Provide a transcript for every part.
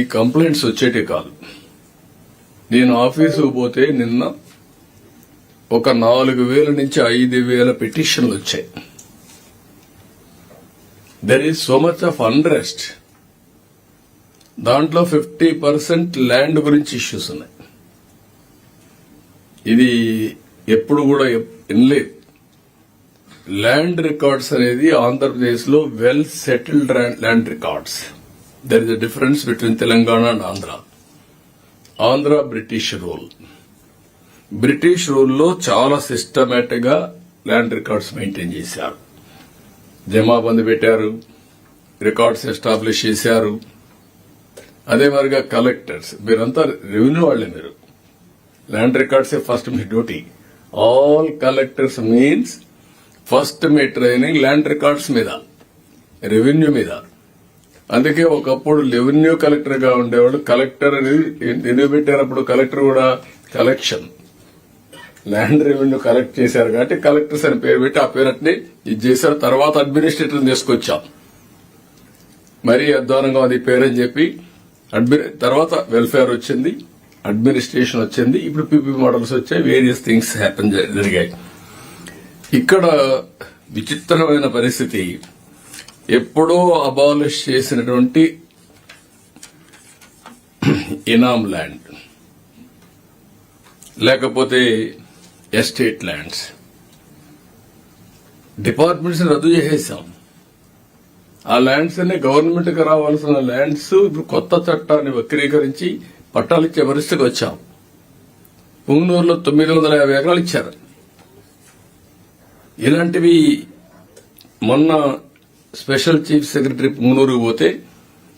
ఈ కంప్లైంట్స్ వచ్చేటి కాదు. నేను ఆఫీసుకు పోతే నిన్న ఒక నాలుగు వేల నుంచి ఐదు వేల పిటిషన్లు వచ్చాయి. There is so much of unrest దాంట్లో ఫిఫ్టీ పర్సెంట్ ల్యాండ్ గురించి ఇష్యూస్ ఉన్నాయి. ఇది ఎప్పుడు కూడా వినలేదు ల్యాండ్ రికార్డ్స్ అనేది ఆంధ్రప్రదేశ్లో well settled land records there is a difference between Telangana and Andhra Andhra British rule British రూల్లో చాలా సిస్టమేటిక్గా ల్యాండ్ రికార్డ్స్ మెయింటైన్ చేశారు. జమాబందీ పెట్టారు రికార్డ్స్ ఎస్టాబ్లిష్ చేశారు. అదే మాదిరిగా కలెక్టర్స్ మీరంతా రెవెన్యూ వాళ్ళే మీరు. ల్యాండ్ రికార్డ్స్ ఫస్ట్ మీ duty all collectors means first మీ ట్రైనింగ్ ల్యాండ్ రికార్డ్స్ మీద రెవెన్యూ మీద. అందుకే ఒకప్పుడు రెవెన్యూ కలెక్టర్గా ఉండేవాడు. కలెక్టర్ అనేది ఎందుకు పెట్టారు? అప్పుడు కలెక్టర్ కూడా కలెక్షన్. ల్యాండ్ రెవెన్యూ కలెక్ట్ చేశారు కాబట్టి కలెక్టర్స్ అని పేరు పెట్టి ఆ పేరు అట్నే ఇది చేశారు. తర్వాత అడ్మినిస్ట్రేటర్ తీసుకొచ్చాం. మరీ అధ్వానంగా అది పేరని చెప్పి అడ్మి- తర్వాత వెల్ఫేర్ వచ్చింది అడ్మినిస్ట్రేషన్ వచ్చింది ఇప్పుడు పీపీ మోడల్స్ వచ్చాయి వేరియస్ థింగ్స్ హ్యాపెన్ జరిగాయి. ఇక్కడ విచిత్రమైన పరిస్థితి. ఎప్పుడో అబాలిష్ చేసినటువంటి ఇనామ్ ల్యాండ్ లేకపోతే ఎస్టేట్ ల్యాండ్స్ డిపార్ట్మెంట్స్ రద్దు చేసేసాం. ఆ ల్యాండ్స్ అన్ని గవర్నమెంట్కి రావాల్సిన ల్యాండ్స్ ఇప్పుడు కొత్త చట్టాన్ని వక్రీకరించి పట్టాలు ఇచ్చే పరిస్థితికి వచ్చాం. పుంగనూరులో తొమ్మిది వందల యాభై ఎకరాలు ఇచ్చారు. ఇలాంటివి మొన్న స్పెషల్ చీఫ్ సెక్రటరీ పుంగనూరుకు పోతే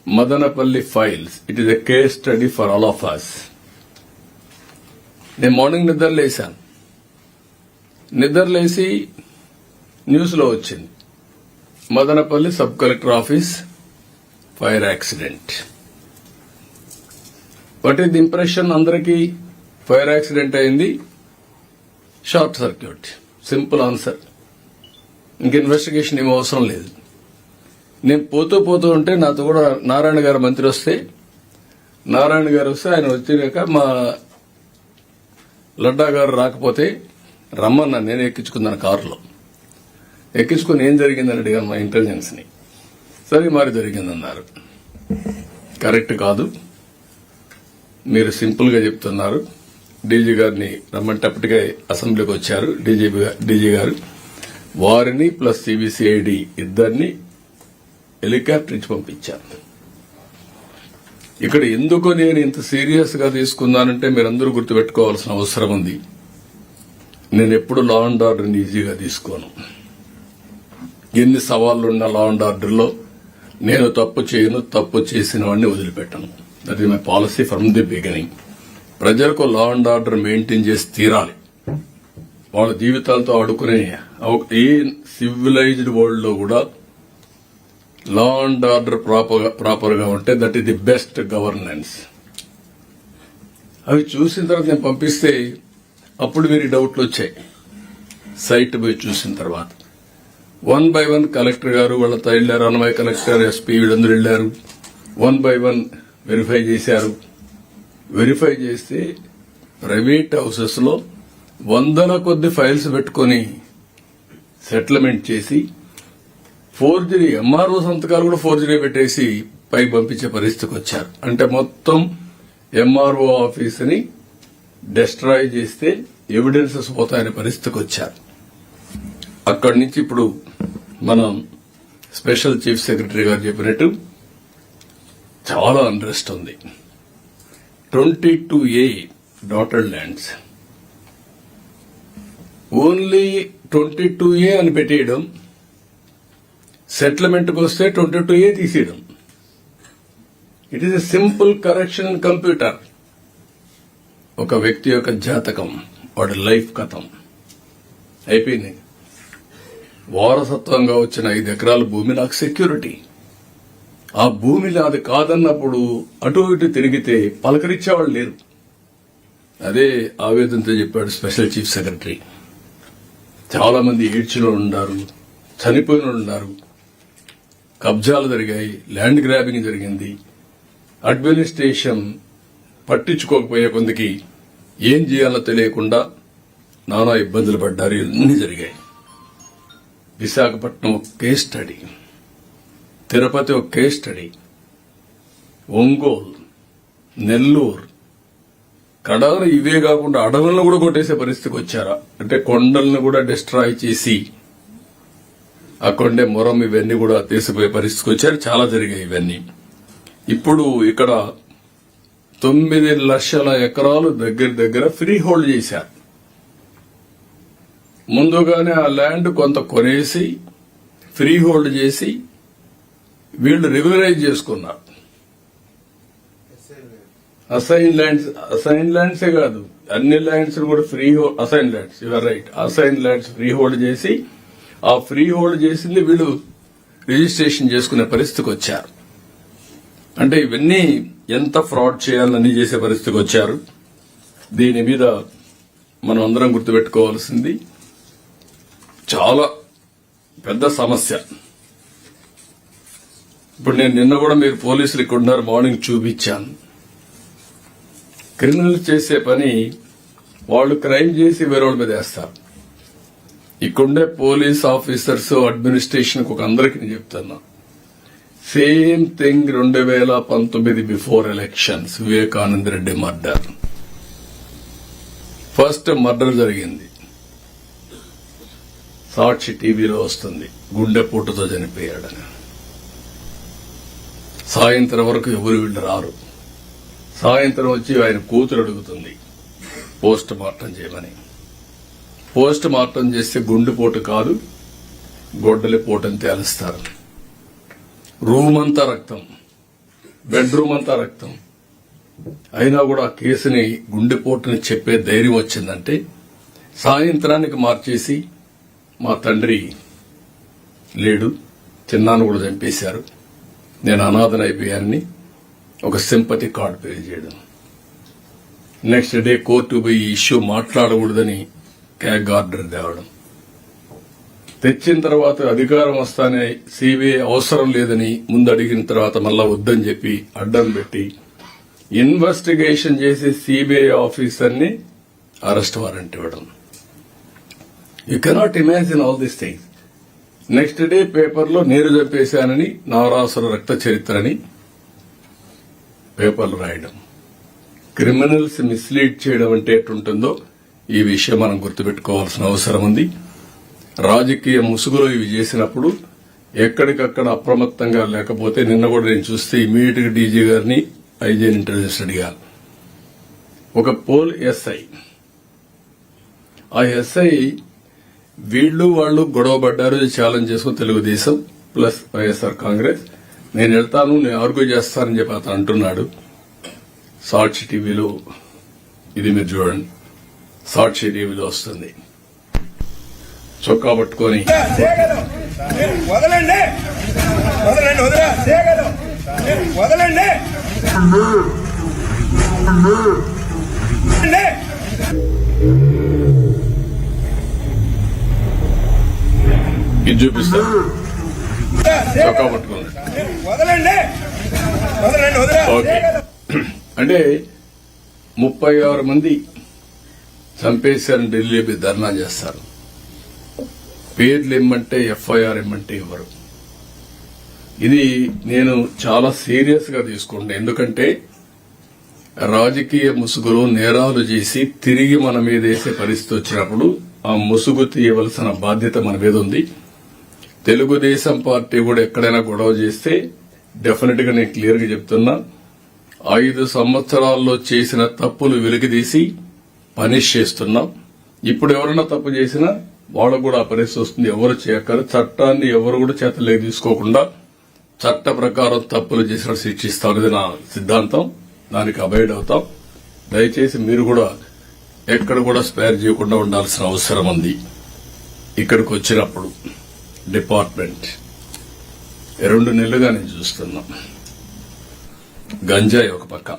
Madanapalli files. It is a case study for all of us నేను మార్నింగ్ నిద్ర లేశాను. నిద్ర లేసి న్యూస్లో వచ్చింది. Madanapalli sub collector office fire accident. What is the impression అందరికీ? ఫైర్ యాక్సిడెంట్ అయింది. Short circuit. Simple answer. ఇంక ఇన్వెస్టిగేషన్ ఏమీ అవసరం లేదు. నేను పోతూ పోతూ ఉంటే నాతో కూడా నారాయణ గారు మంత్రి వస్తే నారాయణ గారు వస్తే ఆయన వచ్చినాక మా లడ్డా గారు రాకపోతే రమ్మన్నా నేను ఎక్కించుకున్నాను కారులో. ఎక్కించుకుని ఏం జరిగిందని అడిగాను మా ఇంటెలిజెన్స్ని సరే మరి జరిగిందన్నారు. కరెక్ట్ కాదు. మీరు సింపుల్గా చెప్తున్నారు. డీజీ గారిని రమ్మంటే అప్పటికే అసెంబ్లీకి వచ్చారు. డీజీపీ డీజీ గారు. వారిని ప్లస్ సిబిసిఐడి ఇద్దరిని హెలికాప్టర్ ఇచ్చి పంపించారు. ఇక్కడ ఎందుకు నేను ఇంత సీరియస్గా తీసుకున్నానంటే మీరందరూ గుర్తుపెట్టుకోవాల్సిన అవసరం ఉంది. నేను ఎప్పుడు లా అండ్ ఆర్డర్ని ఈజీగా తీసుకోను. ఎన్ని సవాళ్ళున్న లా అండ్ ఆర్డర్లో నేను తప్పు చేయను తప్పు చేసిన వాడిని వదిలిపెట్టను. That is my policy from the beginning ప్రజలకు లా అండ్ ఆర్డర్ మెయింటైన్ చేసి తీరాలి. వాళ్ళ జీవితాలతో ఆడుకునే ఏ సివిలైజ్డ్ వరల్డ్లో కూడా లా అండ్ ఆర్డర్ ప్రాపర్గా ఉంటే that is the best governance అవి చూసిన తర్వాత నేను పంపిస్తే అప్పుడు మీరు డౌట్లు వచ్చాయి. సైట్ పోయి చూసిన తర్వాత. వన్ బై వన్ కలెక్టర్ గారు వాళ్ళతో వెళ్ళారు అన్నమయ్య కలెక్టర్ ఎస్పీ వీళ్ళందరూ వెళ్ళారు వన్ బై వన్ వెరిఫై చేశారు. వెరిఫై చేస్తే ప్రైవేట్ హౌసెస్లో వందల కొద్ది ఫైల్స్ పెట్టుకొని సెటిల్మెంట్ చేసి ఫోర్జరీ ఎంఆర్ఓ సంతకాలు కూడా ఫోర్జరీ పెట్టేసి పై పంపించే పరిస్థితికి వచ్చారు. అంటే మొత్తం ఎంఆర్ఓ ఆఫీస్ని డెస్ట్రాయ్ చేస్తే ఎవిడెన్సెస్ పోతాయనే పరిస్థితికి వచ్చారు. అక్కడి నుంచి ఇప్పుడు మనం స్పెషల్ చీఫ్ సెక్రటరీ గారు చెప్పినట్టు చాలా అంట్రెస్ట్ ఉంది. Twenty two A dotted lands only twenty two A అని పెట్టేయడం సెటిల్మెంట్కి వస్తే ట్వంటీ టూ ఏ తీసేయడం. It is a simple correction computer ఒక వ్యక్తి యొక్క జాతకం వాడి లైఫ్ కథం. అయిపోయింది. వారసత్వంగా వచ్చిన ఐదు ఎకరాల భూమి నాకు సెక్యూరిటీ ఆ భూమి నాది కాదన్నప్పుడు అటు ఇటు తిరిగితే పలకరించేవాళ్ళు లేరు. అదే ఆవేదనతో చెప్పాడు స్పెషల్ చీఫ్ సెక్రటరీ. చాలా మంది ఏడ్చిలో ఉన్నారు చనిపోయిన ఉన్నారు. కబ్జాలు జరిగాయి ల్యాండ్ గ్రాబింగ్ జరిగింది. అడ్మినిస్ట్రేషన్ పట్టించుకోకపోయే కొందికి ఏం చేయాలో తెలియకుండా నానా ఇబ్బందులు పడ్డారు. ఇవన్నీ జరిగాయి. విశాఖపట్నం ఒక కేస్ స్టడీ తిరుపతి ఒక కేస్ స్టడీ ఒంగోలు నెల్లూరు కడారు ఇవే కాకుండా అడవులను కూడా కొట్టేసే పరిస్థితికి వచ్చారా? అంటే కొండలను కూడా డిస్ట్రాయ్ చేసి అక్కడే మొరం ఇవన్నీ కూడా తీసిపోయే పరిస్థితికి వచ్చారు చాలా జరిగాయి ఇవన్నీ. ఇప్పుడు ఇక్కడ తొమ్మిది లక్షల ఎకరాలు దగ్గర దగ్గర ఫ్రీ హోల్డ్ చేశారు. ముందుగానే ఆ ల్యాండ్ కొంత కొనేసి ఫ్రీ హోల్డ్ చేసి వీళ్ళు రెగ్యులరైజ్ చేసుకున్నారు. అసైన్ ల్యాండ్స్ అసైన్ ల్యాండ్సే కాదు. అన్ని ల్యాండ్స్ కూడా free assign lands your right. Assign lands free hold చేసి ఆ ఫ్రీ హోల్డ్ చేసింది వీళ్ళు రిజిస్ట్రేషన్ చేసుకునే పరిస్థితికి వచ్చారు. అంటే ఇవన్నీ ఎంత ఫ్రాడ్ చేయాలని చేసే పరిస్థితికి వచ్చారు. దీని మీద మనం అందరం గుర్తుపెట్టుకోవాల్సింది చాలా పెద్ద సమస్య. ఇప్పుడు నేను నిన్న కూడా మీరు పోలీసులు ఇక్కడ ఉన్నారు మార్నింగ్ చూపించాను. క్రిమినల్ చేసే పని వాళ్ళు క్రైమ్ చేసి వేరే వాళ్ళ మీద వేస్తారు. ఇక్కడుండే పోలీస్ ఆఫీసర్స్ అడ్మినిస్ట్రేషన్ ఒక అందరికి నేను చెప్తున్నా. సేమ్ థింగ్ రెండు వేల పంతొమ్మిది before elections. Vivekananda Reddy murder. First murder జరిగింది. సాక్షి టీవీలో వస్తుంది. గుండెపోటుతో చనిపోయాడని. సాయంత్రం వరకు ఎవరు వీళ్ళు రారు. సాయంత్రం వచ్చి ఆయన కూతురు అడుగుతుంది. పోస్ట్ మార్టం చేయమని. పోస్ట్ మార్టం చేస్తే గుండెపోటు కాదు గొడ్డలి పోటని తేలుస్తారు. రూమ్ అంతా రక్తం బెడ్రూమ్ అంతా రక్తం. అయినా కూడా ఆ కేసుని గుండెపోటుని చెప్పే ధైర్యం వచ్చిందంటే సాయంత్రానికి మార్చేసి మా తండ్రి లేడు చిన్నాను కూడా చంపేశారు. నేను అనాథనైపోయానని ఒక సింపతి కార్డు పే చేయడం. నెక్స్ట్ డే కోర్టు పోయి ఇష్యూ మాట్లాడకూడదని క్యాగ్ ఆర్డర్ తేవడం తెచ్చిన తర్వాత అధికారం వస్తానే సిబిఐ అవసరం లేదని ముందు అడిగిన తర్వాత మళ్ళా వద్దని చెప్పి అడ్డం పెట్టి ఇన్వెస్టిగేషన్ చేసి సిబిఐ ఆఫీసర్ని అరెస్ట్ వారెంట్ ఇవ్వడం. You cannot imagine all this things next day పేపర్లో నీరు చంపేశానని నవరాసుల రక్త చరిత్రని పేపర్లు రాయడం. క్రిమినల్స్ మిస్లీడ్ చేయడం అంటే ఎట్టుంటుందో ఈ విషయం మనం గుర్తుపెట్టుకోవాల్సిన అవసరం ఉంది. రాజకీయ ముసుగులో ఇవి చేసినప్పుడు ఎక్కడికక్కడ అప్రమత్తంగా లేకపోతే నిన్న కూడా నేను చూస్తే ఇమీడియట్గా డీజీ గారిని ఐజీని ఇంటెలిజెన్స్ అడిగారు ఒక పోల్ ఎస్ఐ. ఆ ఎస్ఐ వీళ్ళు వాళ్ళు గొడవపడ్డారు ఛాలెంజ్ చేసుకుని తెలుగుదేశం ప్లస్ వైఎస్ఆర్ కాంగ్రెస్. నేను వెళ్తాను నేను ఆర్గ్యూ చేస్తానని చెప్పి అతను అంటున్నాడు. సాక్షి టీవీలో ఇది మీరు చూడండి. సాక్షి టీవీలో వస్తుంది. చొక్కా పట్టుకొని. వదలండి. ఇది చూపిస్తాను చొక్కా పట్టుకోండి వదలండి. వదలండి వదలా. ఓకే. అంటే ముప్పై ఆరు మంది చంపేశారని ఢిల్లీ ధర్నా చేస్తారు. పేర్లు ఇమ్మంటే ఎఫ్ఐఆర్ ఇమ్మంటే ఇవ్వరు. ఇది నేను చాలా సీరియస్గా తీసుకుంటా. ఎందుకంటే రాజకీయ ముసుగులో నేరాలు చేసి తిరిగి మన మీద వేసే పరిస్థితి వచ్చినప్పుడు ఆ ముసుగు తీయవలసిన బాధ్యత మన మీద ఉంది. తెలుగుదేశం పార్టీ కూడా ఎక్కడైనా గొడవ చేస్తే డెఫినెట్గా నేను క్లియర్గా చెప్తున్నా ఐదు సంవత్సరాల్లో చేసిన తప్పులు వెలికితీసి పనిష్ చేస్తున్నాం. ఇప్పుడు ఎవరైనా తప్పు చేసినా వాళ్ళకు కూడా ఆ పరిస్థితి వస్తుంది. ఎవరు చేయక్కర చట్టాన్ని ఎవరు కూడా చేతలేక తీసుకోకుండా చట్ట ప్రకారం తప్పులు చేసిన శిక్షిస్తాం అనేది నా సిద్ధాంతం. దానికి అబైడ్ అవుతాం. దయచేసి మీరు కూడా ఎక్కడ కూడా స్పేర్ చేయకుండా ఉండాల్సిన అవసరం ఉంది. ఇక్కడికి వచ్చినప్పుడు డిపార్ట్మెంట్. రెండు నెలలుగా నేను చూస్తున్నా. గంజాయి ఒక పక్క.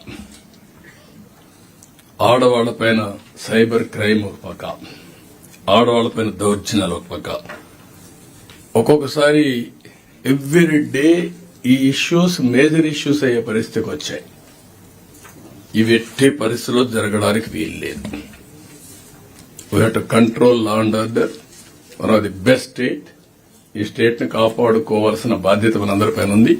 ఆడవాళ్ళపైన సైబర్ క్రైమ్ ఒక పక్క ఆడవాళ్ళపైన దౌర్జన్యాలు ఒక పక్క. ఒక్కొక్కసారి ఎవ్రీ డే ఈ ఇష్యూస్ మేజర్ ఇష్యూస్ అయ్యే పరిస్థితికి వచ్చాయి. ఇవి ఎట్టి పరిస్థితుల్లో జరగడానికి వీలు లేదు we to control law and order one of the best state ఈ స్టేట్ని కాపాడుకోవాల్సిన బాధ్యత మనందరిపైన ఉంది.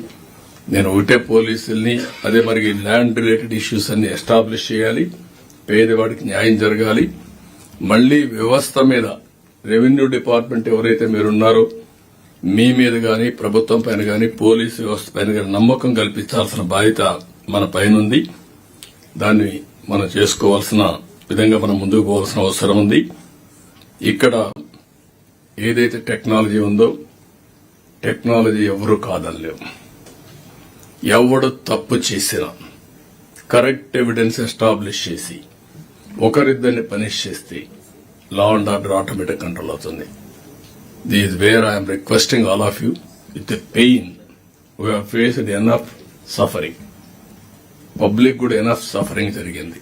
నేను ఒకటే పోలీసుల్ని అదే మరి ల్యాండ్ రిలేటెడ్ ఇష్యూస్ అన్ని ఎస్టాబ్లిష్ చేయాలి. పేదవాడికి న్యాయం జరగాలి. మళ్ళీ వ్యవస్థ మీద రెవెన్యూ డిపార్ట్మెంట్ ఎవరైతే మీరున్నారో మీ మీద గాని ప్రభుత్వం పైన గాని పోలీసు వ్యవస్థ పైన గాని నమ్మకం కల్పించాల్సిన బాధ్యత మన పైన ఉంది. దాన్ని మనం చేసుకోవాల్సిన విధంగా మనం ముందుకు పోవాల్సిన అవసరం ఉంది. ఇక్కడ ఏదైతే టెక్నాలజీ ఉందో టెక్నాలజీ ఎవరు కాదనలేవు ఎవడు తప్పు చేసినా కరెక్ట్ ఎవిడెన్స్ ఎస్టాబ్లిష్ చేసి ఒకరిద్దరిని పనిష్ చేస్తే law and order automatic control అవుతుంది. This where I'm requesting all of you with a pain we faced enough suffering public కూడా ఎనఫ్ సఫరింగ్ జరిగింది.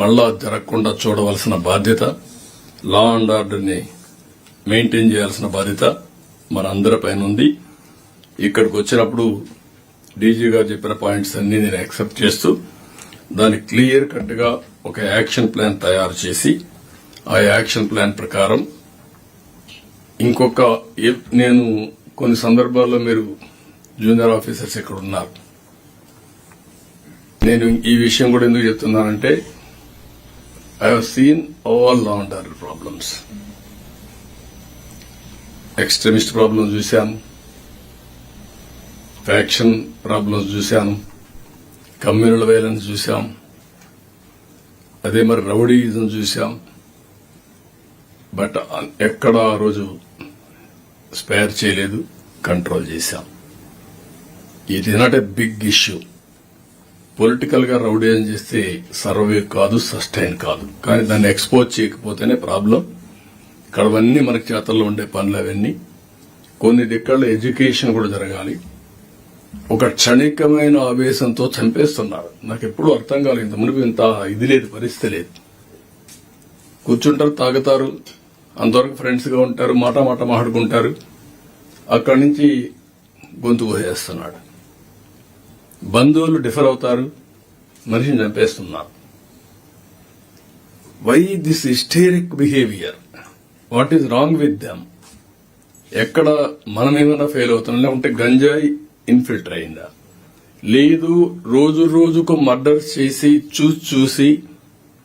మళ్ళా జరగకుండా చూడవలసిన బాధ్యత లా అండ్ ఆర్డర్ని మెయింటైన్ చేయాల్సిన బాధ్యత మన అందరిపైన ఉంది. ఇక్కడికి వచ్చినప్పుడు డీజీ గారు చెప్పిన పాయింట్స్ అన్ని నేను యాక్సెప్ట్ చేస్తూ దాన్ని క్లియర్ కట్గా ఒక యాక్షన్ ప్లాన్ తయారు చేసి ఆ యాక్షన్ ప్లాన్ ప్రకారం ఇంకొక నేను కొన్ని సందర్భాల్లో మీరు జూనియర్ ఆఫీసర్స్ ఇక్కడ ఉన్నారు. నేను ఈ విషయం కూడా ఎందుకు చెప్తున్నానంటే I have seen all law and order problems extremist problems చూశాను. ఫ్యాక్షన్ ప్రాబ్లమ్స్ చూశాను. కమ్యూనల్ వైలెన్స్ చూశాం. అదే మరి రౌడీయిజం చూసాం బట్ ఎక్కడ ఆ రోజు స్పేర్ చేయలేదు కంట్రోల్ చేశాం. ఇది నాట్ ఎ బిగ్ ఇష్యూ. పొలిటికల్గా రౌడీజం చేస్తే సర్వే కాదు సస్టైన్ కాదు. కానీ దాన్ని ఎక్స్పోజ్ చేయకపోతేనే ప్రాబ్లం. ఇక్కడవన్నీ మనకి చేతల్లో ఉండే పనులు అవన్నీ. కొన్ని దిక్కల్లో ఎడ్యుకేషన్ కూడా జరగాలి. ఒక క్షణికమైన ఆవేశంతో చంపేస్తున్నారు. నాకు ఎప్పుడు అర్థం కాలేదు. ఇంత మునుపు ఇంత ఇది లేదు పరిస్థితి లేదు. కూర్చుంటారు తాగుతారు అంతవరకు ఫ్రెండ్స్గా ఉంటారు మాట మాట మాట్లాడుకుంటారు. అక్కడి నుంచి గొంతు పోసేస్తున్నాడు బంధువులు డిఫర్ అవుతారు మనిషిని చంపేస్తున్నారు. Why this hysteric behaviour what is wrong with them ఎక్కడ మనం ఏమైనా ఫెయిల్ అవుతున్నాం లేకుంటే గంజాయి ఇన్ఫిల్టర్ అయిందా? లేదు రోజు రోజుకు మర్డర్ చేసి చూసి చూసి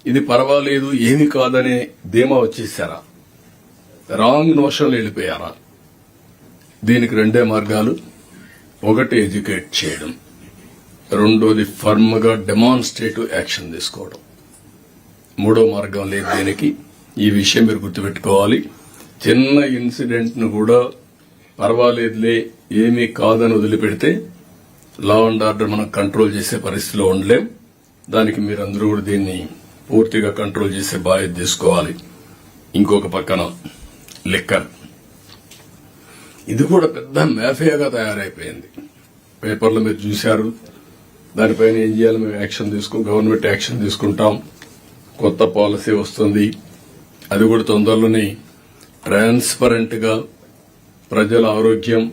ఇది పర్వాలేదు ఏమి కాదనే ధీమా వచ్చేసారా? రాంగ్ నోషన్లు వెళ్ళిపోయారా? దీనికి రెండే మార్గాలు. ఒకటి ఎడ్యుకేట్ చేయడం. రెండోది ఫర్మ్గా డెమాన్స్ట్రేటివ్ యాక్షన్ తీసుకోవడం. మూడో మార్గం లేదు దీనికి. ఈ విషయం మీరు గుర్తుపెట్టుకోవాలి. చిన్న ఇన్సిడెంట్ను కూడా పర్వాలేదులే ఏమీ కాదని వదిలిపెడితే లా అండ్ ఆర్డర్ మనం కంట్రోల్ చేసే పరిస్థితిలో ఉండలేం. దానికి మీరందరూ కూడా దీన్ని పూర్తిగా కంట్రోల్ చేసే బాధ్యత తీసుకోవాలి. ఇంకొక పక్కన లిక్కర్. ఇది కూడా పెద్ద మేఫియాగా తయారైపోయింది. పేపర్లు మీరు చూశారు. దానిపైన ఏం చేయాలి? మేము యాక్షన్ తీసుకుని గవర్నమెంట్ యాక్షన్ తీసుకుంటాం. కొత్త పాలసీ వస్తుంది. అది కూడా తొందరలోనే ట్రాన్స్పరెంట్గా ప్రజల ఆరోగ్యం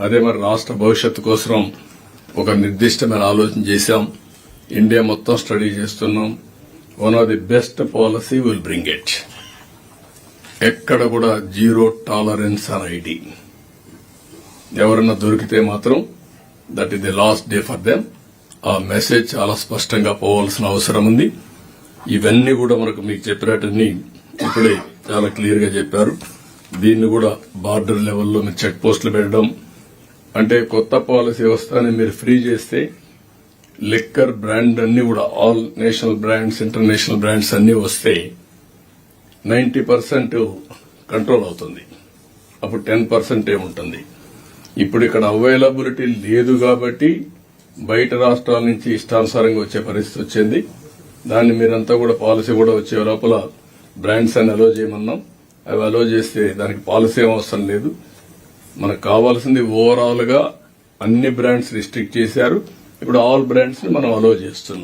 అదే మరి రాష్ట్ర భవిష్యత్తు కోసం ఒక నిర్దిష్టమైన ఆలోచన చేశాం. ఇండియా మొత్తం స్టడీ చేస్తున్నాం. One of the best policy will bring it ఎక్కడ కూడా జీరో టాలరెన్స్ అని ఐడి. ఎవరన్నా దొరికితే మాత్రం that is the last day for them ఆ మెసేజ్ చాలా స్పష్టంగా పోవాల్సిన అవసరం ఉంది. ఇవన్నీ కూడా మనకు మీకు చెప్పినట్టుని ఇప్పుడే చాలా క్లియర్గా చెప్పారు. దీన్ని కూడా బార్డర్ లెవెల్లో మీరు చెక్ పోస్టులు పెట్టడం అంటే కొత్త పాలసీ వస్తానే మీరు ఫ్రీ చేస్తే లిక్కర్ బ్రాండ్ అన్ని కూడా all national brands international brands అన్ని వస్తే నైన్టీ పర్సెంట్ కంట్రోల్ అవుతుంది. అప్పుడు టెన్ పర్సెంట్ ఏముంటుంది? ఇప్పుడు ఇక్కడ అవైలబిలిటీ లేదు కాబట్టి బయట రాష్ట్రాల నుంచి ఇష్టానుసారంగా వచ్చే పరిస్థితి వచ్చింది. దాన్ని మీరంతా కూడా పాలసీ కూడా వచ్చే లోపల బ్రాండ్స్ అని అలో చేయమన్నాం. అవి అలో చేస్తే దానికి పాలసీ ఏం అవసరం లేదు. మనకు కావాల్సింది ఓవరాల్గా అన్ని బ్రాండ్స్ రిస్ట్రిక్ట్ చేశారు. ఇప్పుడు ఆల్ బ్రాండ్స్ని మనం అలో చేస్తున్నాం.